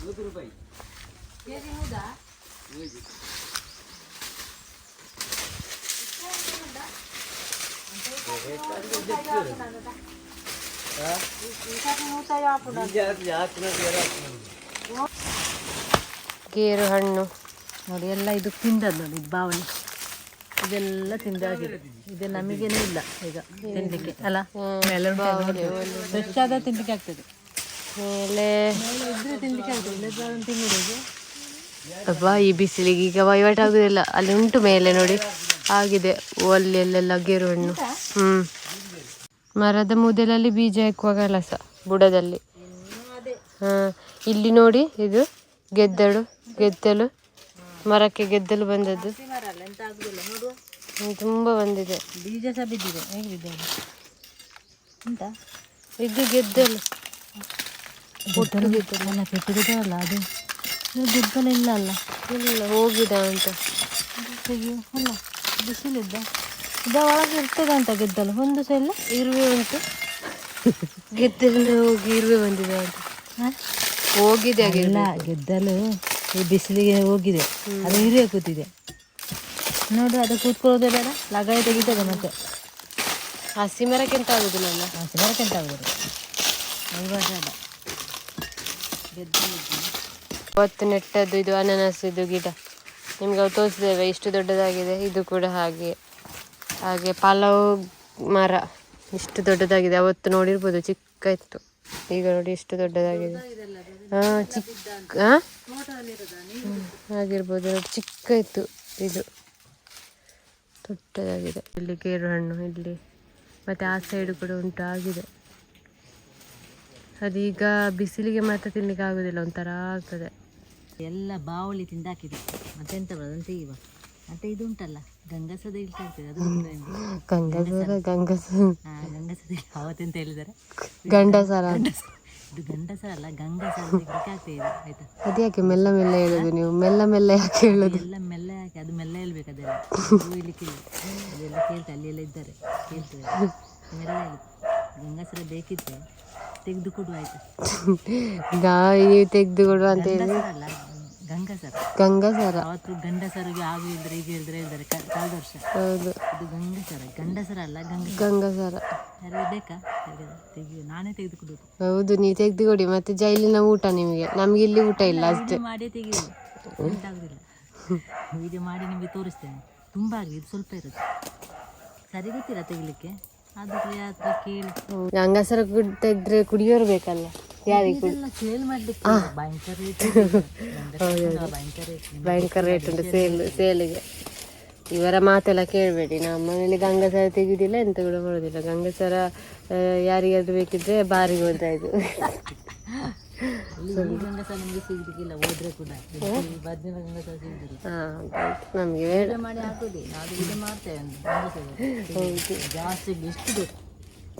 ನೂರು ರೂಪಾಯಿ. ಗೇರು ಹಣ್ಣು. ನೋಡಿ ಎಲ್ಲ ಇದು ತಿಂದದ್ದು ನೋಡಿ ಇದು ಬಾವಲಿ. ಇದೆಲ್ಲ ತಿಂದಾಗಿದೆ. ಇದೆ ನಮಗೇನೆ ಇಲ್ಲ ಈಗ ತಿನ್ಲಿಕ್ಕೆ ಅಲ್ಲ? ಫ್ರೆಶ್ ಆದ ತಿನ್ಲಿಕ್ಕೆ ಆಗ್ತದೆ. ಮೇಲೆ ಅಬ್ಬಾ ಈ ಬಿಸಿಲಿಗೆ ಈಗ ವೈವಾಟ್ ಆಗುದಿಲ್ಲ. ಅಲ್ಲಿ ಉಂಟು ಮೇಲೆ ನೋಡಿ. ಆಗಿದೆ. ಒಲ್ಲೆಲ್ಲೆಲ್ಲ ಗೇರು ಹಣ್ಣು. ಹ್ಮ್. ಮರದ ಮುದಲಲ್ಲಿ ಬೀಜ ಹಾಕುವ ಕೆಲಸ ಬುಡದಲ್ಲಿ. ಹಾ ಇಲ್ಲಿ ನೋಡಿ ಇದು ಗೆದ್ದಳು ಗೆದ್ದಲು ಮರಕ್ಕೆ ಗೆದ್ದಲು ಬಂದದ್ದು. ಅಲ್ಲ ತುಂಬಾ ಬಂದಿದೆ. ಬೀಜ ಸಹ ಬಿದ್ದಿದೆ. ಇದು ಗೆದ್ದಲು. ಕೆಟ್ಟು ಅದು ದುಡ್ಡಲ್ಲ ಇಲ್ಲ ಅಲ್ಲ. ಇಲ್ಲ ಹೋಗಿದೆ ಅಂತ. ತೆಗಿಯು ಅಲ್ಲ ಬಿಸಿಲಿದ್ದ ಇದ ಒಳಗೆ ಇರ್ತದೆ ಅಂತ ಗೆದ್ದಲು. ಒಂದು ಇಲ್ಲ ಇರುವೆ ಉಂಟು. ಗೆದ್ದಲು ಹೋಗಿ ಇರುವೆ ಬಂದಿದೆ ಅಂತ. ಹೋಗಿದೆ ಹಾಗೆ ಇಲ್ಲ ಗೆದ್ದಲು ಈ ಬಿಸಿಲಿಗೆ ಹೋಗಿದೆ. ಅದು ಇರುವೆ ಕೂತಿದೆ. ನೋಡು ಅದು ಕೂತ್ಕೊಳ್ಳೋದೇ ಬೇಡ. ಲಗಾಯಿ ತೆಗಿತದೆ ಮತ್ತೆ. ಹಸಿ ಮರಕ್ಕೆ ಎಂತ ಆಗುದಿಲ್ಲ ಅಲ್ಲ? ಹಸಿ ಮರಕ್ಕೆ ಎಂತ ಆಗೋದು ಇವಾಗ ಬೇಡ ಗೆದ್ದಲು ಇದ್ದು. ಅವತ್ತು ನೆಟ್ಟದ್ದು, ಇದು ಅನಾನಸ್, ಇದು ಗಿಡ. ನಿಮ್ಗೆ ಅವು ತೋರಿಸಿದ್ದೇವೆ, ಇಷ್ಟು ದೊಡ್ಡದಾಗಿದೆ, ಇದು ಕೂಡ ಹಾಗೆ. ಹಾಗೆ ಪಲಾವ್ ಮರ, ಇಷ್ಟು ದೊಡ್ಡದಾಗಿದೆ. ಅವತ್ತು ನೋಡಿರ್ಬೋದು, ಚಿಕ್ಕ ಇತ್ತು. ಈಗ ನೋಡಿ ಇಷ್ಟು ದೊಡ್ಡದಾಗಿದೆ. ಹಾ, ಚಿಕ್ಕ ಆಗಿರ್ಬೋದು ನೋಡಿ ಚಿಕ್ಕ ಇತ್ತು, ಇದು. ದೊಡ್ಡದಾಗಿದೆ. ಇಲ್ಲಿ ಗೇರು ಹಣ್ಣು ಇಲ್ಲಿ. ಮತ್ತೆ ಆ ಸೈಡ್ ಕೂಡ ಉಂಟು, ಆಗಿದೆ. ಅದೀಗ ಬಿಸಿಲಿಗೆ ಮಾತ್ರ ತಿನ್ಲಿಕ್ಕೆ ಆಗುದಿಲ್ಲ ಒಂಥರ ಆಗ್ತದೆ. ಎಲ್ಲ ಬಾವಲಿ ತಿಂದಾಕಿದೆ. ಮತ್ತೆ ಎಂತ ಬರುವಂತ ಇವಾಗ ಮತ್ತೆ ಇದು ಉಂಟಲ್ಲ ಗಂಗಸದ ಇಳ್ತಾ ಇರ್ತದೆ ಅದು ಗಂಗಸ ನಿಮ್ಗೆ? ಗಂಗಸರ ಗಂಗಸ ಗಂಗಸದ ಅವತ್ತೆಂತ ಹೇಳಿದ್ದಾರೆ ಗಂಡಸರ. ಇದು ಗಂಡಸರ ಅಲ್ಲ ಗಂಗಸರ ತೆಗಿಲಿಕ್ಕೆ ಆಗ್ತಾ ಇದೆ ಆಯ್ತಾ? ಅದ್ಯಾಕೆ ಮೆಲ್ಲ ಮೆಲ್ಲ ಹೇಳೋದು ನೀವು? ಮೆಲ್ಲ ಮೆಲ್ಲ ಯಾಕೆ ಹೇಳೋದು? ಎಲ್ಲ ಮೆಲ್ಲ ಹಾಕಿ ಅದು ಮೆಲ್ಲ ಹೇಳ್ಬೇಕು ಅದೆಲ್ಲ. ಇರ್ಲಿಕ್ಕಿಲ್ಲ ಅದೆಲ್ಲ ಕೇಳ್ತಾ ಅಲ್ಲಿ ಎಲ್ಲ ಇದ್ದಾರೆ. ಕೇಳ್ತೇವೆ ಮೆಲ್ಲ ಹೇಳಿ ಗಂಗಸರ ಬೇಕಿದ್ರೆ ತೆಗೆದು ಕೊಡು ಆಯ್ತಾ. ನಾ ತೆಗೆದು ಕೊಡುವ ಅಂತ ಹೇಳಿ. ಗಂಗಸರ. ಗಂಗಸರ. ಅವತ್ತು ಗಂಡಸರಿಗೆ ಆಗು ಇದ್ರೆ ಈಗ ಹೇಳಿದ್ರೆ ಹೇಳ್ತಾರೆ ಕ- ವರ್ಷ ಹೌದು. ಇದು ಗಂಗಸರ ಗಂಡಸರ ಅಲ್ಲ ಗಂಗ ಗಂಗಸರ. ಯಾರು ಬೇಕಾ? ತೆಗೆದು ನಾನೇ ತೆಗೆದು ಕೊಡೋದು ಹೌದು ನೀವು ತೆಗೆದು ಕೊಡಿ ಮತ್ತೆ ಜೈಲಿನ ಊಟ ನಿಮಗೆ. ನಮ್ಗೆ ಇಲ್ಲಿ ಊಟ ಇಲ್ಲ ಅಷ್ಟೇ. ಮಾಡಿ ತೆಗೆಯುದು. ಎಂತಾಗುದಿಲ್ಲ ವಿಡಿಯೋ ಮಾಡಿ ನಿಮಗೆ ತೋರಿಸ್ತೇನೆ. ತುಂಬ ಆಗಲಿ ಇದು ಸ್ವಲ್ಪ ಇರುತ್ತೆ. ಸರಿ ಗೊತ್ತಿಲ್ಲ ತೆಗಿಲಿಕ್ಕೆ. ಗಂಗಸರ ತೆಗ್ದ್ರೆ ಕುಡಿಯೋರು ಬೇಕಲ್ಲ? ಯಾರಿಗೆ ಭಯಂಕರ ರೇಟ್ ಉಂಟು ಸೇಲ್ ಸೇಲಿಗೆ. ಇವರ ಮಾತೆಲ್ಲ ಕೇಳಬೇಡಿ. ನಮ್ಮ ಮನೇಲಿ ಗಂಗಸರ ತೆಗೆದಿಲ್ಲ ಎಂತ ಕೂಡ ಮಾಡೋದಿಲ್ಲ. ಗಂಗಸರ ಯಾರಿಗಾದ್ರೂ ಬೇಕಿದ್ರೆ ಬಾರಿಗೆ ಈ ಗಂಗಸ ನಿಮಗೆ ಸಿಗುದಿಲ್ಲ ಹೋದ್ರೆ ಕೂಡ. ಇಲ್ಲಿ ಬದ್ನಿನ ಗಂಗಸ ಸಿಗುದಿಲ್ಲ. ನಮಗೆ ಬೇಡ ವಿಡಿಯೋ ಮಾಡಿ ಹಾಕೋದಿ ನಾವು ವಿಡಿಯೋ ಮಾಡ್ತೇವೆ ಜಾಸ್ತಿ ಎಷ್ಟು ಬೇಕು?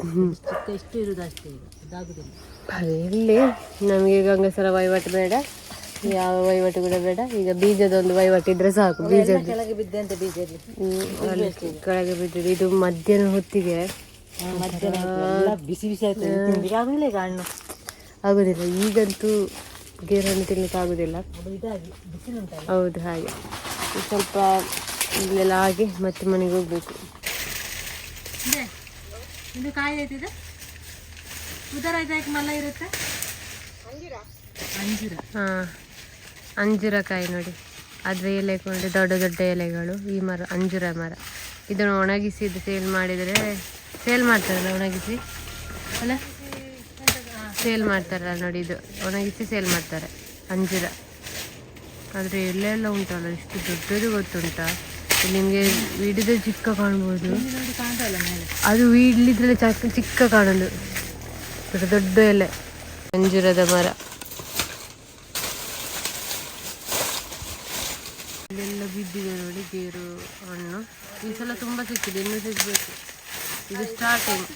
ಇಷ್ಟು ಚಿಕ್ಕ ಎಷ್ಟು ಇರುದು ಅಷ್ಟೇ ಈಗ. ಇದಾಗುದಿಲ್ಲ ಎಲ್ಲಿ ನಮಗೆ ಗಂಗಸರ ವಹಿವಾಟು ಬೇಡ ಯಾವ ವಹಿವಾಟು ಕೂಡ ಬೇಡ. ಈಗ ಬೀಜದ ಒಂದು ವಹಿವಾಟು ಇದ್ರೆ ಸಾಕು ಬೀಜ ಕೆಳಗೆ ಬಿದ್ದೆ ಅಂತ ಕೆಳಗೆ ಬಿದ್ದಿದೆ ಇದು ಮಧ್ಯಾಹ್ನ ಹೊತ್ತಿಗೆ. ಮಧ್ಯಾಹ್ನ ಬಿಸಿ ಬಿಸಿ ಆಯ್ತು ಹಣ್ಣು. ಆಗುದಿಲ್ಲ. ಈಗಂತೂ ಗೇರನ್ನು ಹಣ್ಣು ಆಗುದಿಲ್ಲ. ಹೌದು ಹಾಗೆ. ಸ್ವಲ್ಪ ಇಲ್ಲೆಲ್ಲ ಆಗಿ ಮತ್ತೆ ಮನೆಗೆ ಹೋಗ್ಬೇಕು. ಇದೆ. ಇದು ಕಾಯಿ ಆಯ್ತಿದೆ ಉದರ ಇದಕ್ಕೆ ಮಲ್ಲ ಇರುತ್ತೆ? ಅಂಜೂರ. ಹಾ ಅಂಜೂರಕಾಯಿ ನೋಡಿ. ಅದ್ರ ಎಲೆ ನೋಡಿ ದೊಡ್ಡ ದೊಡ್ಡ ಎಲೆಗಳು ಈ ಮರ ಅಂಜೂರ ಮರ. ಇದನ್ನು ಒಣಗಿಸಿ ಇದು ಸೇಲ್ ಮಾಡಿದರೆ ಸೇಲ್ ಮಾಡ್ತಾರಲ್ಲ ಒಣಗಿಸಿ? ಅಲ್ಲ? ಸೇಲ್ ಮಾಡ್ತಾರಲ್ಲ ನೋಡಿ ಇದು. ಒಣಗಿಸಿ ಸೇಲ್ ಮಾಡ್ತಾರೆ. ಅಂಜೂರ. ಆದರೆ ಎಲ್ಲೆಲ್ಲ ಉಂಟಲ್ಲ, ಇಷ್ಟು ದೊಡ್ಡದು ಗೊತ್ತುಂಟಾ? ನಿಮಗೆ ವೀಡಿದ್ರೆ ಚಿಕ್ಕ ಕಾಣ್ಬೋದು. ಅದು ಇಲ್ಲಿದ್ರಲ್ಲಿ ಚಕ್ಕ ಚಿಕ್ಕ ಕಾಣೋದು ದೊಡ್ಡ ದೊಡ್ಡ ಎಲೆ. ಅಂಜೂರದ ಮರ. ಇಲ್ಲೆಲ್ಲ ಬಿದ್ದಿದೆ ನೋಡಿ ಗೇರು ಹಣ್ಣು. ಈ ಸಲ ತುಂಬ ಸಿಕ್ಕಿದೆ, ಇನ್ನೂ ಸಿಗಬೇಕು. ಇದು ಸ್ಟಾರ್ಟಿಂಗ್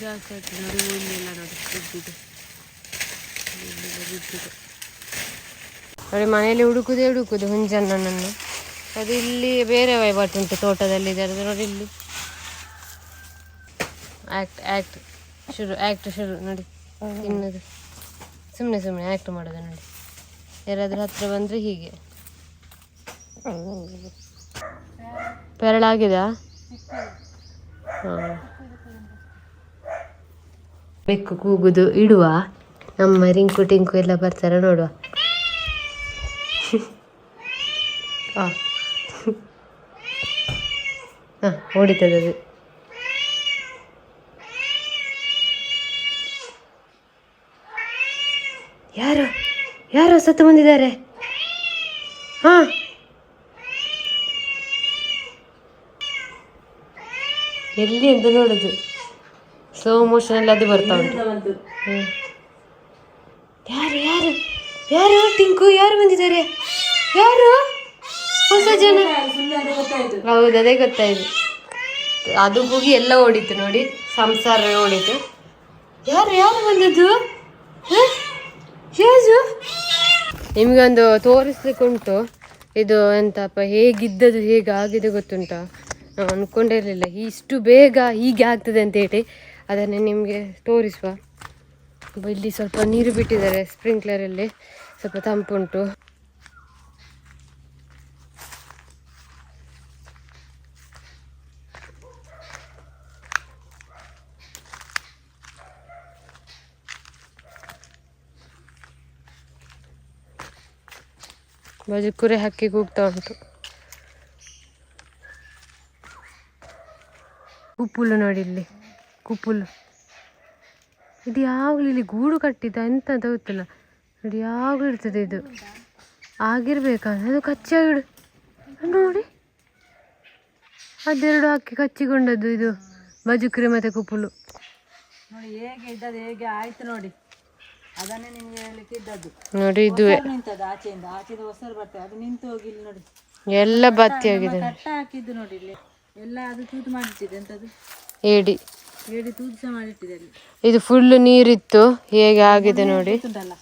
ಜಾಸ್ತಿ ಆಗ್ತದೆ ನೋಡಿ ಇಲ್ಲೆಲ್ಲ ನೋಡಿ ಬಿದ್ದಿದೆ ಇಲ್ಲೆಲ್ಲ ಬಿದ್ದಿದೆ ನೋಡಿ ಮನೆಯಲ್ಲಿ ಹುಡುಕುದೇ ಹುಡುಕುದು ಹುಂಜನ್ನನ್ನು ಅದು ಇಲ್ಲಿ ಬೇರೆ ವಹಿವಾಟು ಉಂಟು ತೋಟದಲ್ಲಿ ಇದೆ ಅದು ನೋಡಿ ಇಲ್ಲಿ. ಆ್ಯಕ್ಟ್ ಆ್ಯಕ್ಟ್ ಶುರು ಆ್ಯಕ್ಟ್ ಶುರು ನೋಡಿ ತಿನ್ನೋದು. ಸುಮ್ಮನೆ ಸುಮ್ಮನೆ ಆ್ಯಕ್ಟ್ ಮಾಡೋದು ನೋಡಿ. ಯಾರಾದರೂ ಹತ್ರ ಬಂದರೆ ಹೀಗೆ. ಪೆರಳಾಗಿದಾ ಬೆಕ್ಕು ಕೂಗುದು, ಇಡುವ. ನಮ್ಮ ರಿಂಕು ಟಿಂಕು ಎಲ್ಲ ಬರ್ತಾರೆ ನೋಡುವ. ಹಾಂ. ಹಾಂ, ಹೊಡಿತದೆ ಅದು. ಯಾರು? ಯಾರು ಸತ್ತು ಬಂದಿದ್ದಾರೆ? ಹಾ. ಎಲ್ಲಿ ಅಂತ ನೋಡುದು. ಸ್ಲೋ ಮೋಷನ್ ಅಲ್ಲಿ ಅದು ಬರ್ತಾ ಉಂಟು. ಯಾರು ಯಾರು? ಯಾರು? ಟಿಂಕು ಯಾರು ಬಂದಿದ್ದಾರೆ? ಯಾರು? ಹೊಸ ಜನ. ಹೌದು ಅದೇ ಗೊತ್ತಾಯ್ತು. ಅದು ಹೋಗಿ ಎಲ್ಲ ಓಡಿತು ನೋಡಿ ಸಂಸಾರ ಓಡಿತು. ಯಾರು ಯಾರು ಬಂದದ್ದು? ಹ? ಯಾರು? ನಿಮಗೊಂದು ತೋರಿಸ್ಲಿಕ್ಕೆ ಉಂಟು ಇದು ಎಂತಪ್ಪ ಹೇಗಿದ್ದದು ಹೇಗಾಗಿದೆ ಗೊತ್ತುಂಟಾ? ನಾವು ಅಂದ್ಕೊಂಡಿರಲಿಲ್ಲ ಇಷ್ಟು ಬೇಗ ಹೀಗೆ ಆಗ್ತದೆ ಅಂತೇಳಿ ಅದನ್ನು ನಿಮಗೆ ತೋರಿಸುವ. ಇಲ್ಲಿ ಸ್ವಲ್ಪ ನೀರು ಬಿಟ್ಟಿದ್ದಾರೆ ಸ್ಪ್ರಿಂಕ್ಲರಲ್ಲಿ ಸ್ವಲ್ಪ ತಂಪುಂಟು ಬಾಜು ಕುರೆ ಹಾಕಿ ಕೂಗ್ತಾ ಉಂಟು. ಕುಪ್ಪುಲು ನೋಡಿ ಇಲ್ಲಿ ಕುಪ್ಪುಲು. ಇದು ಯಾವಾಗಲೂ ಇಲ್ಲಿ ಗೂಡು ಕಟ್ಟಿದ ಎಂತ ಅಂತ ಗೊತ್ತಿಲ್ಲ. ನೋಡಿ ಯಾವಾಗಲೂ ಇರ್ತದೆ ಇದು. ಆಗಿರ್ಬೇಕಾ ಅದು ಕಚ್ಚಾಗಿಡು ನೋಡಿ. ಅದೆರಡು ಹಾಕಿ ಕಚ್ಚಿಕೊಂಡದ್ದು ಇದು ಮಜುಕ್ರಿ ಮತ್ತೆ ಕುಪ್ಪುಲು. ನೋಡಿ ಹೇಗೆ ಇದ್ದದ್ದು ಹೇಗೆ ಆಯ್ತು ನೋಡಿ. ಅದನ್ನೇ ನಿಮ್ಗೆ ಹೇಳಲಿಕ್ಕೆ ಇದ್ದದ್ದು ನೋಡಿ ಇದು ನಿಂತದ್ದು ಆಚೆಯಿಂದ. ಆಚೆದ ಹೊಸರು ಬರ್ತದೆ. ಅದು ನಿಂತು ಹೋಗಿ ಇಲ್ಲಿ ನೋಡಿ. ಎಲ್ಲ ಬತ್ತಿ ಆಗಿದೆ ಕಟ್ಟ ಹಾಕಿದ್ದು ನೋಡಿ ಇಲ್ಲಿ. ಎಲ್ಲ ಅದು ತೂತು ಮಾಡಿಟ್ಟಿದೆ ಎಂತದ್ದು ಏಡಿ. ಹೇಳಿ ತೂತು ಸಹ ಮಾಡಿಟ್ಟಿದೆ ಅಲ್ಲಿ. ಇದು ಫುಲ್ ನೀರಿತ್ತು ಹೇಗೆ ಆಗಿದೆ ನೋಡಿ. ಉಂಟಲ್ಲ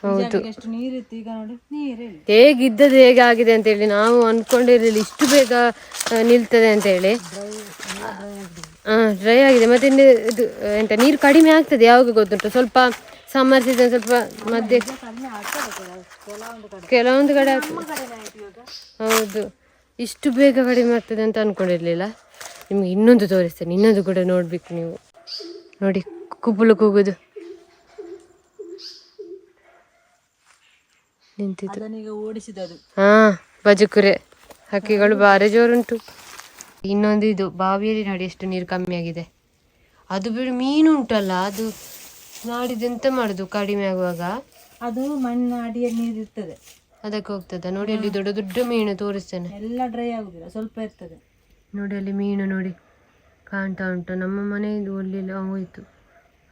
ಹೌದು. ಎಷ್ಟು ನೀರಿತ್ತು ಈಗ ನೋಡಿ ನೀರೇ ಇಲ್ಲ ಹೇಗಿದ್ದದ್ದು ಹೇಗೆ ಆಗಿದೆ ಅಂತೇಳಿ ನಾವು ಅನ್ಕೊಂಡಿರಲಿಲ್ಲ ಇಷ್ಟು ಬೇಗ ನಿಲ್ತದೆ ಅಂತ ಹೇಳಿ. ಹಾಂ ಡ್ರೈ ಆಗಿದೆ ಮತ್ತೆ ಇನ್ನು ಇದು ಆ, ಎಂತ ನೀರು ಕಡಿಮೆ ಆಗ್ತದೆ ಯಾವಾಗ ಗೊತ್ತುಂಟು? ಸ್ವಲ್ಪ ಸಮ್ಮರ್ ಸೀಸನ್ ಸ್ವಲ್ಪ ಮಧ್ಯೆ. ಕೆಲವೊಂದು ಕಡೆ. ಆಗ್ತದೆ. ಹೌದು. ಇಷ್ಟು ಬೇಗ ಕಡಿಮೆ ಆಗ್ತದೆ ಅಂತ ಅನ್ಕೊಂಡಿರ್ಲಿಲ್ಲ. ನಿಮ್ಗೆ ಇನ್ನೊಂದು ತೋರಿಸ್ತೇನೆ. ಇನ್ನೊಂದು ಕೂಡ ನೋಡ್ಬೇಕು ನೀವು. ನೋಡಿ ಕುಪ್ಪುಲು ಕೂಗುದು. ನಿಂತಿದ್ದು ಓಡಿಸಿದದು. ಹಾ ಬಜುಕುರೆ. ಹಕ್ಕಿಗಳು ಬಾರಿ ಜೋರುಂಟು. ಇನ್ನೊಂದು ಇದು ಬಾವಿಯಲ್ಲಿ ನೋಡಿ ಎಷ್ಟು ನೀರು ಕಮ್ಮಿ ಆಗಿದೆ. ಅದು ಬಿಡು ಮೀನು ಉಂಟಲ್ಲ ಅದು ನಾಡಿದ್ದು ಎಂತ ಮಾಡುದು ಕಡಿಮೆ ಆಗುವಾಗ? ಅದು ಮಣ್ಣಿನ ಅಡಿಯಲ್ಲಿ ನೀರು ಇರ್ತದೆ. ಅದಕ್ಕೆ ಹೋಗ್ತದ. ನೋಡಿ ಅಲ್ಲಿ ದೊಡ್ಡ ದೊಡ್ಡ ಮೀನು ತೋರಿಸ್ತೇನೆ. ಎಲ್ಲ ಡ್ರೈ ಆಗುದಿಲ್ಲ ಸ್ವಲ್ಪ ಇರ್ತದೆ. ನೋಡಿ ಅಲ್ಲಿ ಮೀನು ನೋಡಿ ಕಾಣ್ತಾ ಉಂಟು. ನಮ್ಮ ಮನೆಯಿಂದ ಅಲ್ಲಿ ಹೋಯ್ತು.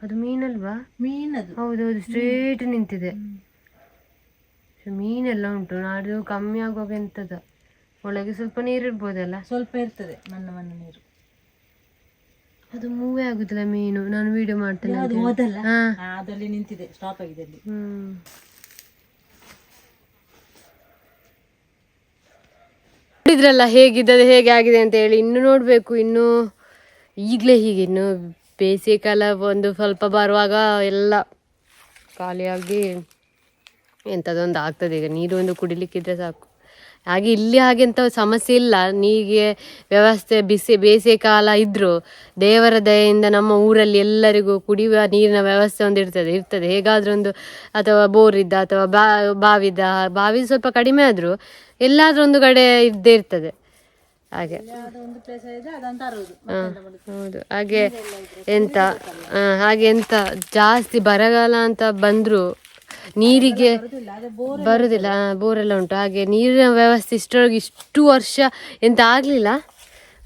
ಅದು ಮೀನಲ್ವಾ? ಮೀನದು. ಹೌದೌದು ಸ್ಟ್ರೇಟ್ ನಿಂತಿದೆ. ಮೀನೆಲ್ಲ ಉಂಟು. ನಾಡ್ದು ಕಮ್ಮಿ ಆಗುವಾಗ ಎಂತದ? ಒಳಗೆ ಸ್ವಲ್ಪ ನೀರು ಇರ್ಬೋದಲ್ಲ ಸ್ವಲ್ಪ ಇರ್ತದೆ ನನ್ನ ಮನೆ ನೀರು. ಅದು ಮೂವೇ ಆಗುದಿಲ್ಲ ಮೀನು. ನಾನು ವಿಡಿಯೋ ಮಾಡ್ತೇನೆ. ಹಾ. ಅದಲ್ಲಿ ನಿಂತಿದೆ. ಸ್ಟಾಪ್ ಆಗಿದೆ ಅಲ್ಲಿ. ಹ್ಮ್. ನೋಡಿದ್ರಲ್ಲ ಹೇಗಿದ್ದದು ಹೇಗೆ ಆಗಿದೆ ಅಂತ ಹೇಳಿ ಇನ್ನು ನೋಡಬೇಕು, ಇನ್ನು ಈಗಲೇ ಹೀಗೆ, ಇನ್ನು ಬೇಸಿಗೆ ಕಾಲ ಒಂದು ಸ್ವಲ್ಪ ಬರುವಾಗ ಎಲ್ಲ ಖಾಲಿಯಾಗಿ ಎಂಥದೊಂದು ಆಗ್ತದೆ. ಈಗ ನೀರು ಒಂದು ಕುಡಿಲಿಕ್ಕಿದ್ರೆ ಸಾಕು. ಹಾಗೆ ಇಲ್ಲಿ ಹಾಗೆ ಎಂಥ ಸಮಸ್ಯೆ ಇಲ್ಲ. ನೀಗೆ ವ್ಯವಸ್ಥೆ ಬಿಸಿ ಬೇಸಿಗೆ ಕಾಲ ಇದ್ದರೂ ದೇವರ ದಯೆಯಿಂದ ನಮ್ಮ ಊರಲ್ಲಿ ಎಲ್ಲರಿಗೂ ಕುಡಿಯುವ ನೀರಿನ ವ್ಯವಸ್ಥೆ ಒಂದು ಇರ್ತದೆ ಇರ್ತದೆ. ಹೇಗಾದ್ರೂ ಒಂದು ಅಥವಾ ಬೋರ್ ಇದ್ದ ಅಥವಾ ಬಾ ಬಾವಿದ ಬಾವಿ ಸ್ವಲ್ಪ ಕಡಿಮೆ ಆದರೂ ಎಲ್ಲಾದ್ರೂ ಒಂದು ಕಡೆ ಇದ್ದೇ ಇರ್ತದೆ. ಹಾಗೆ. ಹೌದು. ಹಾಗೆ ಎಂತ ಹಾಗೆ ಎಂತ ಜಾಸ್ತಿ ಬರಗಾಲ ಅಂತ ಬಂದ್ರು ನೀರಿಗೆ ಬರುದಿಲ್ಲ ಬೋರ್ ಬೋರೆಲ್ಲ ಉಂಟು. ಹಾಗೆ ನೀರಿನ ವ್ಯವಸ್ಥೆ ಇಷ್ಟರೊಳಗೆ ಇಷ್ಟು ವರ್ಷ ಎಂತ ಆಗ್ಲಿಲ್ಲ.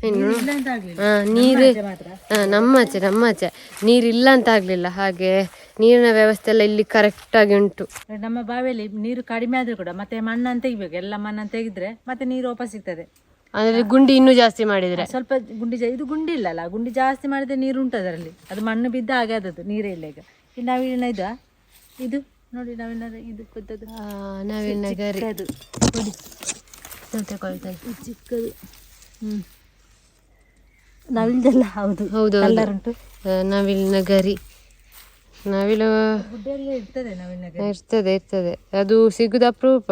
ಇನ್ನು ನಮ್ಮಾಚೆ ನಮ್ಮಾಚೆ ನೀರು ಮಾತ್ರ. ಆ, ನಮ್ಮ ಆಚೆ ನಮ್ಮ ಆಚೆ ನೀರಿಲ್ಲ ಅಂತ ಆಗ್ಲಿಲ್ಲ. ಹಾಗೆ ನೀರಿನ ವ್ಯವಸ್ಥೆ ಎಲ್ಲ ಇಲ್ಲಿ ಕರೆಕ್ಟಾಗಿ ಉಂಟು. ನಮ್ಮ ಬಾವಿಯಲ್ಲಿ ನೀರು ಕಡಿಮೆ ಆದ್ರೂ ಕೂಡ ಮತ್ತೆ ಮಣ್ಣನ್ನು ತೆಗಿಬೇಕು. ಎಲ್ಲ ಮಣ್ಣನ್ನು ತೆಗೆದ್ರೆ ಮತ್ತೆ ನೀರು ವಾಪಸ್ ಸಿಗ್ತದೆ. ಅಂದ್ರೆ ಗುಂಡಿ ಇನ್ನೂ ಜಾಸ್ತಿ ಮಾಡಿದ್ರೆ. ಸ್ವಲ್ಪ ಗುಂಡಿ ಇದು ಗುಂಡಿ ಇಲ್ಲಲ್ಲ ಗುಂಡಿ ಜಾಸ್ತಿ ಮಾಡಿದ್ರೆ ನೀರು ಉಂಟು ಅದರಲ್ಲಿ. ಅದು ಮಣ್ಣು ಬಿದ್ದ ಹಾಗೆ ಆದದ್ದು ನೀರೇ ಇಲ್ಲ ಈಗ. ನಾವು ಇದು ನೋಡಿ ನಾವಿನ ಇದು ನವಿಲಿನ ಗರಿ ಅದು ಕೊಡಿ. ಇದು ಚಿಕ್ಕದು. ಹ್ಞೂ ನವಿಲ್ದೆಲ್ಲ ಹೌದು. ಹೌದು ಕಲ್ಲರ್ ಉಂಟು ಗರಿ ನವಿಲು ಇರ್ತದೆ ಇರ್ತದೆ ಇರ್ತದೆ. ಅದು ಸಿಗುದು ಅಪರೂಪ.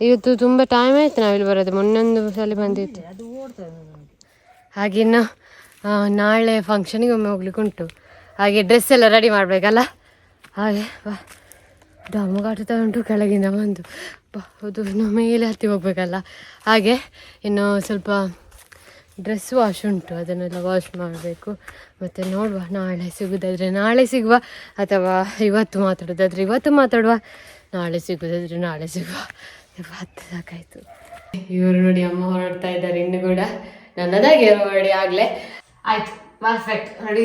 ಇವತ್ತು ತುಂಬ ಟೈಮ್ ಆಯ್ತು ನಾವಿಲ್ಲಿ ಬರೋದು. ಮೊನ್ನೊಂದು ಸಲ ಬಂದಿತ್ತು. ಅದು ಓಡ್ತದೆ ನಮಗೆ. ಹಾಗೆ ಇನ್ನು ಆ, ನಾಳೆ ಫಂಕ್ಷನಿಗೆ ಒಮ್ಮೆ ಹೋಗ್ಲಿಕ್ಕೆ ಉಂಟು ಹಾಗೆ ಡ್ರೆಸ್ ಎಲ್ಲ ರೆಡಿ ಮಾಡಬೇಕಲ್ಲ? ಹಾಗೆ ದಮ್ಮಗಾಟುತ್ತಾ ಉಂಟು, ಕೆಳಗಿಂದ ಬಂದು. ಹೌದು ಇನ್ನು ಮೇಲೆ ಹತ್ತಿ ಹೋಗ್ಬೇಕಲ್ಲ. ಹಾಗೆ, ಇನ್ನು ಸ್ವಲ್ಪ ಡ್ರೆಸ್ ವಾಶ್ ಉಂಟು, ಅದನ್ನೆಲ್ಲ ವಾಶ್ ಮಾಡಬೇಕು. ಮತ್ತು ನೋಡುವ, ನಾಳೆ ಸಿಗೋದಾದರೆ, ನಾಳೆ ಸಿಗುವ, ಅಥವಾ ಇವತ್ತು ಮಾತಾಡೋದಾದರೆ ಇವತ್ತು ಮಾತಾಡುವ, ನಾಳೆ ಸಿಗೋದಾದರೆ ನಾಳೆ ಸಿಗುವ. ಹತ್ತು ಸಾಕಾಯಿತು. ಇವರು ನೋಡಿ ಅಮ್ಮ ಹೊರಡ್ತಾ ಇದ್ದಾರೆ ಇನ್ನು ಕೂಡ. ನನ್ನದಾಗೆ ಹೊರಡಿ ಆಗಲೇ. ಆಯಿತು ಪರ್ಫೆಕ್ಟ್ ನೋಡಿ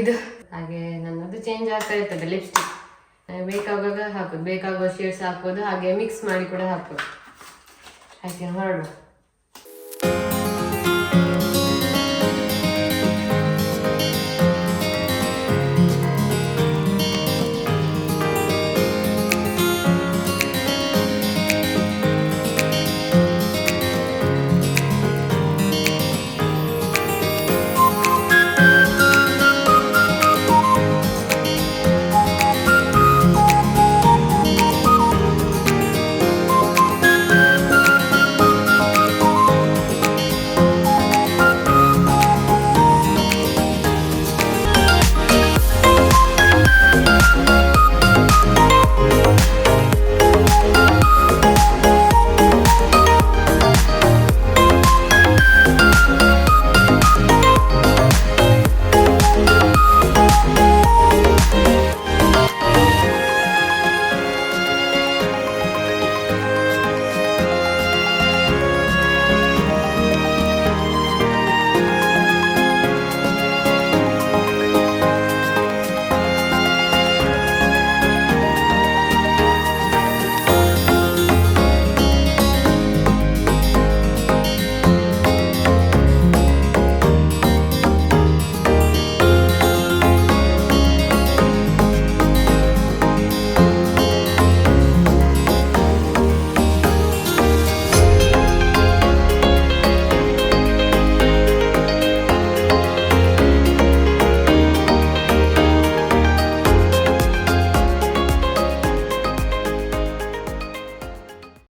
ಹಾಗೆ, ನನ್ನದು ಚೇಂಜ್ ಆಗ್ತಾ ಇರ್ತದೆ ಲಿಪ್ಸ್ಟಿಕ್ ಬೇಕಾಗುವಾಗ ಹಾಕೋದು ಬೇಕಾಗುವ ಶೇಡ್ಸ್ ಹಾಕೋದು ಹಾಗೆ ಮಿಕ್ಸ್ ಮಾಡಿ ಕೂಡ ಹಾಕೋದು ಆಯ್ತು ಹೊರಡುವ